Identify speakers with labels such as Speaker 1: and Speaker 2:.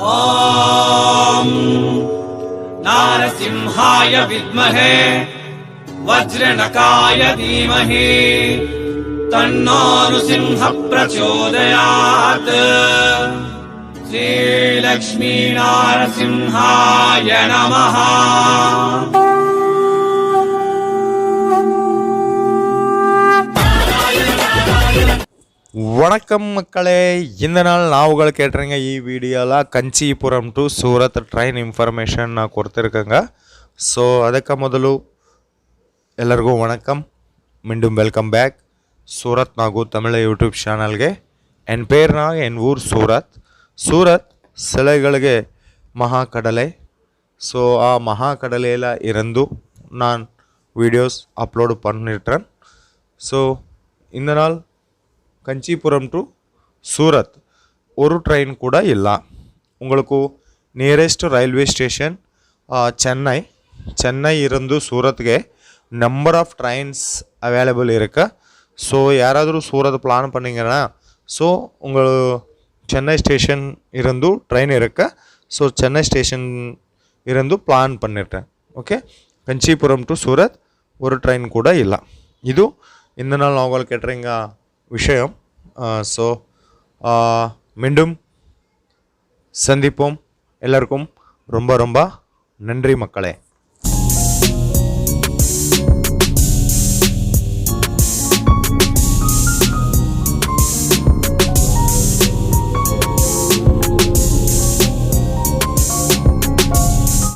Speaker 1: ॐ नारसिंहाय विद्महे वज्रनकाय धीमहि तन्नो नृसिंह प्रचोदयात् श्रीलक्ष्मीनारसिंहाय नमः
Speaker 2: வணக்கம் மக்களே இந்த நாள் நான் உங்களுக்கு கேட்டுறீங்க ஈ வீடியோவில் Kanchipuram to Surat train information ನಾನು ಕೊಡ್ತಿರ್ಕಂಗ ಸೊ ಅದಕ್ಕೆ ಮೊದಲು ಎಲ್ಲರಿಗೂ ವಣಕಂ ಮಿಂಡುಮ್ ವೆಲ್ಕಮ್ ಬ್ಯಾಕ್ ಸೂರತ್ ನಾಗು ತಮಿಳು ಯೂಟ್ಯೂಬ್ ಚಾನಲ್ಗೆ ಎನ್ ಪೇರ್ನಾಗ್ ಎನ್ ಊರು ಸೂರತ್ ಸೂರತ್ ಸೆಲೆಗಳಿಗೆ ಮಹಾಕಡಲೆ ஸோ ஆ மகா கடலையில் இருந்தும் நான் வீடியோஸ் அப்லோடு பண்ணிட்டேன் ஸோ இந்த நாள் கஞ்சிபுரம் టు சூரத். ஒரு ட்ரெயின் கூட இல்லை. உங்களுக்கு nearest railway station Chennai. Chennai இருந்து ಸೂರತ್ಗೆ நம்பர் ஆஃப் ட்ரெயின்ஸ் அவைலபிள் இருக்கு. ஸோ யாராவது சூரத் பிளான் பண்ணிங்கன்னா ஸோ உங்கள் சென்னை ஸ்டேஷன் இருந்து ட்ரெயின் இருக்கு. ஸோ சென்னை ஸ்டேஷன் இருந்து பிளான் பண்ணிட்டேன். ஓகே கஞ்சிபுரம் ಟು சூரத் ஒரு ட்ரெயின் கூட இல்லை. ಇಲ್ಲ ಇದು ಇಂಧನ ನಾವುಗಳು ಕೇಟ್ರಿಂಗ விஷயம். ஸோ மீண்டும் சந்திப்போம். எல்லாருக்கும் ரொம்ப ரொம்ப நன்றி மக்களே.